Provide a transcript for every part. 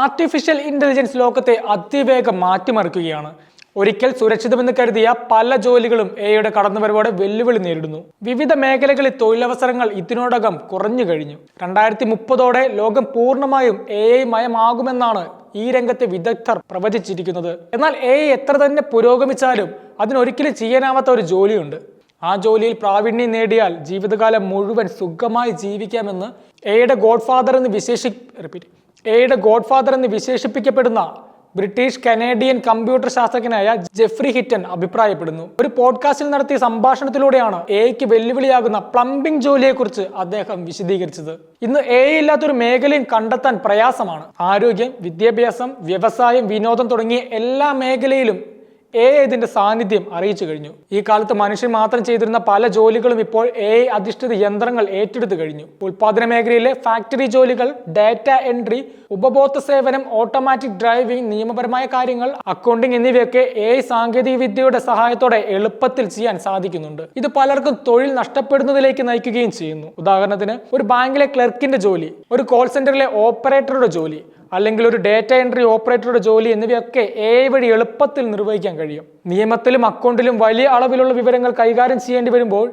Artificial intelligence ലോകത്തെ അതിവേഗം മാറ്റിമറിക്കുകയാണ്. ഒരിക്കൽ സുരക്ഷിതമെന്ന് കരുതിയ പല ജോലികളും എയുടെ കടന്നുവരവോടെ വെല്ലുവിളി നേരിടുന്നു. വിവിധ മേഖലകളിൽ തൊഴിലവസരങ്ങൾ ഇതിനോടകം കുറഞ്ഞു കഴിഞ്ഞു. രണ്ടായിരത്തി മുപ്പതോടെ ലോകം പൂർണമായും എ ഐ മയമാകുമെന്നാണ് ഈ രംഗത്തെ വിദഗ്ധർ പ്രവചിച്ചിരിക്കുന്നത്. എന്നാൽ എ ഐ എത്ര തന്നെ പുരോഗമിച്ചാലും അതിനൊരിക്കലും ചെയ്യാനാവാത്ത ഒരു ജോലിയുണ്ട്. ആ ജോലിയിൽ പ്രാവീണ്യം നേടിയാൽ ജീവിതകാലം മുഴുവൻ സുഖമായി ജീവിക്കാമെന്ന് എയുടെ ഗോഡ്ഫാദർ എന്ന് വിശേഷി റിപ്പീറ്റ് എയുടെ ഗോഡ്ഫാദർ എന്ന് വിശേഷിപ്പിക്കപ്പെടുന്ന ബ്രിട്ടീഷ് കനേഡിയൻ കമ്പ്യൂട്ടർ ശാസ്ത്രജ്ഞനായ ജെഫ്രി ഹിറ്റൻ അഭിപ്രായപ്പെടുന്നു. ഒരു പോഡ്കാസ്റ്റിൽ നടത്തിയ സംഭാഷണത്തിലൂടെയാണ് എയ്ക്ക് വെല്ലുവിളിയാകുന്ന പ്ലംബിംഗ് ജോലിയെക്കുറിച്ച് അദ്ദേഹം വിശദീകരിച്ചത്. ഇന്ന് എ ഇല്ലാത്തൊരു മേഖലയും കണ്ടെത്താൻ പ്രയാസമാണ്. ആരോഗ്യം വിദ്യാഭ്യാസം വ്യവസായം വിനോദം തുടങ്ങിയ എല്ലാ മേഖലയിലും എ ഇതിന്റെ സാന്നിധ്യം അറിയിച്ചു കഴിഞ്ഞു. ഈ കാലത്ത് മനുഷ്യൻ മാത്രം ചെയ്തിരുന്ന പല ജോലികളും ഇപ്പോൾ എ അധിഷ്ഠിത യന്ത്രങ്ങൾ ഏറ്റെടുത്തു കഴിഞ്ഞു. ഉൽപാദന മേഖലയിലെ ഫാക്ടറി ജോലികൾ ഡാറ്റ എൻട്രി ഉപഭോക്തൃ സേവനം ഓട്ടോമാറ്റിക് ഡ്രൈവിംഗ് നിയമപരമായ കാര്യങ്ങൾ അക്കൗണ്ടിംഗ് എന്നിവയൊക്കെ എ സാങ്കേതിക വിദ്യയുടെ സഹായത്തോടെ എളുപ്പത്തിൽ ചെയ്യാൻ സാധിക്കുന്നുണ്ട്. ഇത് പലർക്കും തൊഴിൽ നഷ്ടപ്പെടുന്നതിലേക്ക് നയിക്കുകയും ചെയ്യുന്നു. ഉദാഹരണത്തിന് ഒരു ബാങ്കിലെ ക്ലർക്കിന്റെ ജോലി ഒരു കോൾ സെന്ററിലെ ഓപ്പറേറ്ററുടെ ജോലി അല്ലെങ്കിൽ ഒരു ഡേറ്റ എൻട്രി ഓപ്പറേറ്ററുടെ ജോലി എന്നിവയൊക്കെ എ വഴി എളുപ്പത്തിൽ നിർവഹിക്കാൻ കഴിയും. നിയമത്തിലും അക്കൗണ്ടിലും വലിയ അളവിലുള്ള വിവരങ്ങൾ കൈകാര്യം ചെയ്യേണ്ടി വരുമ്പോൾ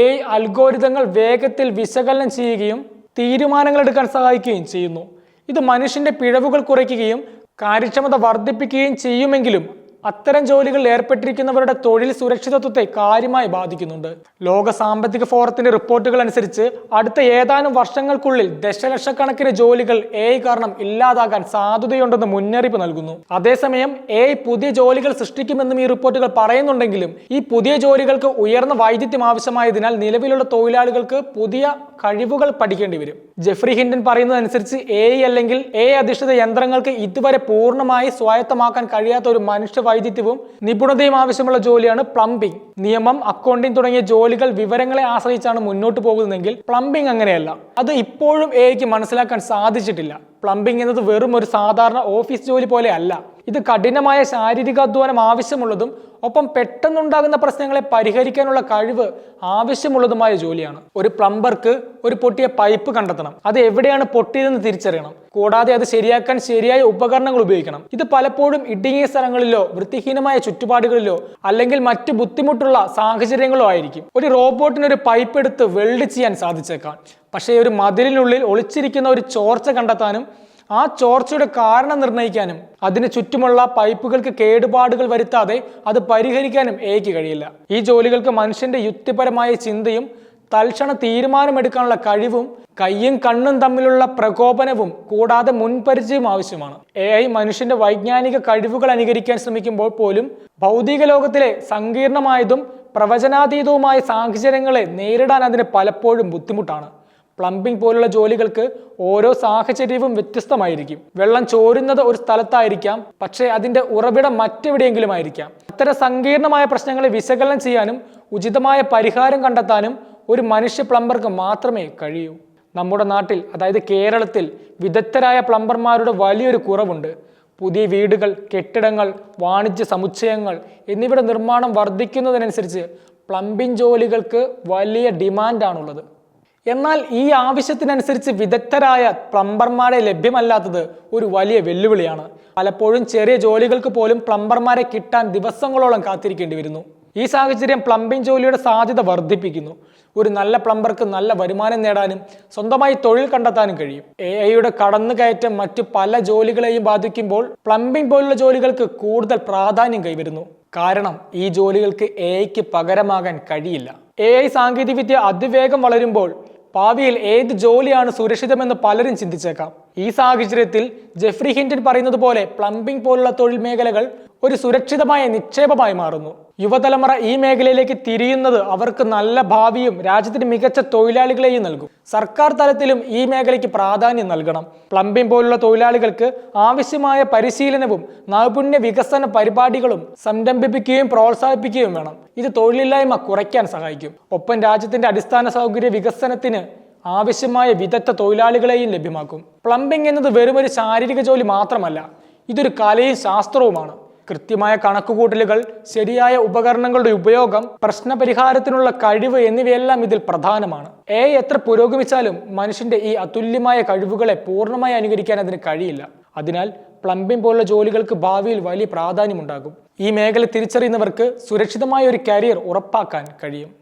എ അൽഗോരിതങ്ങൾ വേഗത്തിൽ വിശകലനം ചെയ്യുകയും തീരുമാനങ്ങൾ എടുക്കാൻ സഹായിക്കുകയും ചെയ്യുന്നു. ഇത് മനുഷ്യന്റെ പിഴവുകൾ കുറയ്ക്കുകയും കാര്യക്ഷമത വർദ്ധിപ്പിക്കുകയും ചെയ്യുമെങ്കിലും അത്തരം ജോലികളിൽ ഏർപ്പെട്ടിരിക്കുന്നവരുടെ തൊഴിൽ സുരക്ഷിതത്വത്തെ കാര്യമായി ബാധിക്കുന്നുണ്ട്. ലോക സാമ്പത്തിക ഫോറത്തിന്റെ റിപ്പോർട്ടുകൾ അനുസരിച്ച് അടുത്ത ഏതാനും വർഷങ്ങൾക്കുള്ളിൽ ദശലക്ഷക്കണക്കിന് ജോലികൾ എ കാരണം ഇല്ലാതാകാൻ സാധ്യതയുണ്ടെന്ന് മുന്നറിയിപ്പ് നൽകുന്നു. അതേസമയം എ പുതിയ ജോലികൾ സൃഷ്ടിക്കുമെന്നും ഈ റിപ്പോർട്ടുകൾ പറയുന്നുണ്ടെങ്കിലും ഈ പുതിയ ജോലികൾക്ക് ഉയർന്ന വൈദ്യുത്യം ആവശ്യമായതിനാൽ നിലവിലുള്ള തൊഴിലാളികൾക്ക് പുതിയ കഴിവുകൾ പഠിക്കേണ്ടി വരും. ജെഫ്രി ഹിൻഡൻ പറയുന്നതനുസരിച്ച് എ അല്ലെങ്കിൽ എ അധിഷ്ഠിത യന്ത്രങ്ങൾക്ക് ഇതുവരെ പൂർണമായി സ്വായത്തമാക്കാൻ കഴിയാത്ത ഒരു മനുഷ്യ വൈദ്യുത്യവും നിപുണതയും ആവശ്യമുള്ള ജോലിയാണ് പ്ലംബിംഗ് നിയമം അക്കൗണ്ടിംഗ് തുടങ്ങിയ ജോലികൾ വിവരങ്ങളെ ആശ്രയിച്ചാണ് മുന്നോട്ട് പോകുന്നതെങ്കിൽ പ്ലംബിംഗ് അങ്ങനെയല്ല. അത് ഇപ്പോഴും എ മനസ്സിലാക്കാൻ സാധിച്ചിട്ടില്ല. പ്ലംബിംഗ് എന്നത് വെറും ഒരു സാധാരണ ഓഫീസ് ജോലി പോലെ അല്ല. ഇത് കഠിനമായ ശാരീരിക അധ്വാനം ആവശ്യമുള്ളതും ഒപ്പം പെട്ടെന്നുണ്ടാകുന്ന പ്രശ്നങ്ങളെ പരിഹരിക്കാനുള്ള കഴിവ് ആവശ്യമുള്ളതുമായ ജോലിയാണ്. ഒരു പ്ലംബർക്ക് ഒരു പൊട്ടിയ പൈപ്പ് കണ്ടെത്തണം. അത് എവിടെയാണ് പൊട്ടിയതെന്ന് തിരിച്ചറിയണം. കൂടാതെ അത് ശരിയാക്കാൻ ശരിയായ ഉപകരണങ്ങൾ ഉപയോഗിക്കണം. ഇത് പലപ്പോഴും ഇടുങ്ങിയ സ്ഥലങ്ങളിലോ വൃത്തിഹീനമായ ചുറ്റുപാടുകളിലോ അല്ലെങ്കിൽ മറ്റ് ബുദ്ധിമുട്ടുള്ള സാഹചര്യങ്ങളോ ആയിരിക്കും. ഒരു റോബോട്ടിന് ഒരു പൈപ്പ് എടുത്ത് വെൽഡ് ചെയ്യാൻ സാധിച്ചേക്കാം. പക്ഷേ ഒരു മതിലിനുള്ളിൽ ഒളിച്ചിരിക്കുന്ന ഒരു ചോർച്ച കണ്ടെത്താനും ആ ചോർച്ചയുടെ കാരണം നിർണയിക്കാനും അതിന് ചുറ്റുമുള്ള പൈപ്പുകൾക്ക് കേടുപാടുകൾ വരുത്താതെ അത് പരിഹരിക്കാനും എയ്ക്ക് കഴിയില്ല. ഈ ജോലികൾക്ക് മനുഷ്യന്റെ യുക്തിപരമായ ചിന്തയും തൽക്ഷണ തീരുമാനമെടുക്കാനുള്ള കഴിവും കയ്യും കണ്ണും തമ്മിലുള്ള പ്രകോപനവും കൂടാതെ മുൻപരിചയവും ആവശ്യമാണ്. എ ഐ മനുഷ്യന്റെ വൈജ്ഞാനിക കഴിവുകൾ അനുകരിക്കാൻ ശ്രമിക്കുമ്പോൾ പോലും ഭൗതിക ലോകത്തിലെ സങ്കീർണമായതും പ്രവചനാതീതവുമായ സാഹചര്യങ്ങളെ നേരിടാൻ അതിന് പലപ്പോഴും ബുദ്ധിമുട്ടാണ്. പ്ലംബിംഗ് പോലുള്ള ജോലികൾക്ക് ഓരോ സാഹചര്യവും വ്യത്യസ്തമായിരിക്കും. വെള്ളം ചോരുന്നത് ഒരു സ്ഥലത്തായിരിക്കാം പക്ഷേ അതിന്റെ ഉറവിടം മറ്റെവിടെയെങ്കിലും ആയിരിക്കാം. അത്തരം സങ്കീർണമായ പ്രശ്നങ്ങളെ വിശകലനം ചെയ്യാനും ഉചിതമായ പരിഹാരം കണ്ടെത്താനും ഒരു മനുഷ്യ പ്ലംബർക്ക് മാത്രമേ കഴിയൂ. നമ്മുടെ നാട്ടിൽ അതായത് കേരളത്തിൽ വിദഗ്ധരായ പ്ലംബർമാരുടെ വലിയൊരു കുറവുണ്ട്. പുതിയ വീടുകൾ കെട്ടിടങ്ങൾ വാണിജ്യ സമുച്ചയങ്ങൾ എന്നിവയുടെ നിർമ്മാണം വർദ്ധിക്കുന്നതിനനുസരിച്ച് പ്ലംബിംഗ് ജോലികൾക്ക് വലിയ ഡിമാൻഡാണുള്ളത്. എന്നാൽ ഈ ആവശ്യത്തിനനുസരിച്ച് വിദഗ്ധരായ പ്ലംബർമാരെ ലഭ്യമല്ലാത്തത് ഒരു വലിയ വെല്ലുവിളിയാണ്. പലപ്പോഴും ചെറിയ ജോലികൾക്ക് പോലും പ്ലംബർമാരെ കിട്ടാൻ ദിവസങ്ങളോളം കാത്തിരിക്കേണ്ടി വരുന്നു. ഈ സാഹചര്യം പ്ലംബിംഗ് ജോലിയുടെ സാധ്യത വർദ്ധിപ്പിക്കുന്നു. ഒരു നല്ല പ്ലംബർക്ക് നല്ല വരുമാനം നേടാനും സ്വന്തമായി തൊഴിൽ കണ്ടെത്താനും കഴിയും. എ ഐയുടെ കടന്നുകയറ്റം മറ്റു പല ജോലികളെയും ബാധിക്കുമ്പോൾ പ്ലംബിംഗ് പോലുള്ള ജോലികൾക്ക് കൂടുതൽ പ്രാധാന്യം കൈവരുന്നു. കാരണം ഈ ജോലികൾക്ക് എ ഐക്ക് പകരമാകാൻ കഴിയില്ല. എ ഐ സാങ്കേതികവിദ്യ അതിവേഗം വളരുമ്പോൾ ഭാവിയിൽ ഏത് ജോലിയാണ് സുരക്ഷിതമെന്ന് പലരും ചിന്തിച്ചേക്കാം. ഈ സാഹചര്യത്തിൽ ജെഫ്രി ഹിൻഡൻ പറയുന്നത് പോലെ പ്ലംബിംഗ് പോലുള്ള തൊഴിൽ മേഖലകൾ ഒരു സുരക്ഷിതമായ നിക്ഷേപമായി മാറുന്നു. യുവതലമുറ ഈ മേഖലയിലേക്ക് തിരിയുന്നത് അവർക്ക് നല്ല ഭാവിയും രാജ്യത്തിന് മികച്ച തൊഴിലാളികളെയും നൽകും. സർക്കാർ തലത്തിലും ഈ മേഖലയ്ക്ക് പ്രാധാന്യം നൽകണം. പ്ലംബിംഗ് പോലുള്ള തൊഴിലാളികൾക്ക് ആവശ്യമായ പരിശീലനവും നൈപുണ്യ വികസന പരിപാടികളും സംരംഭിപ്പിക്കുകയും പ്രോത്സാഹിപ്പിക്കുകയും വേണം. ഇത് തൊഴിലില്ലായ്മ കുറയ്ക്കാൻ സഹായിക്കും. ഒപ്പം രാജ്യത്തിന്റെ അടിസ്ഥാന സൗകര്യ വികസനത്തിന് ആവശ്യമായ വിദഗ്ധ തൊഴിലാളികളെയും ലഭ്യമാക്കും. പ്ലംബിംഗ് എന്നത് വെറും ഒരു ശാരീരിക ജോലി മാത്രമല്ല ഇതൊരു കലയും ശാസ്ത്രവുമാണ്. കൃത്യമായ കണക്കുകൂട്ടലുകൾ ശരിയായ ഉപകരണങ്ങളുടെ ഉപയോഗം പ്രശ്നപരിഹാരത്തിനുള്ള കഴിവ് എന്നിവയെല്ലാം ഇതിൽ പ്രധാനമാണ്. എ എത്ര പുരോഗമിച്ചാലും മനുഷ്യന്റെ ഈ അതുല്യമായ കഴിവുകളെ പൂർണമായി അനുകരിക്കാൻ അതിന് കഴിയില്ല. അതിനാൽ പ്ലംബിംഗ് പോലുള്ള ജോലികൾക്ക് ഭാവിയിൽ വലിയ പ്രാധാന്യമുണ്ടാകും. ഈ മേഖല തിരിച്ചറിയുന്നവർക്ക് സുരക്ഷിതമായ ഒരു കരിയർ ഉറപ്പാക്കാൻ കഴിയും.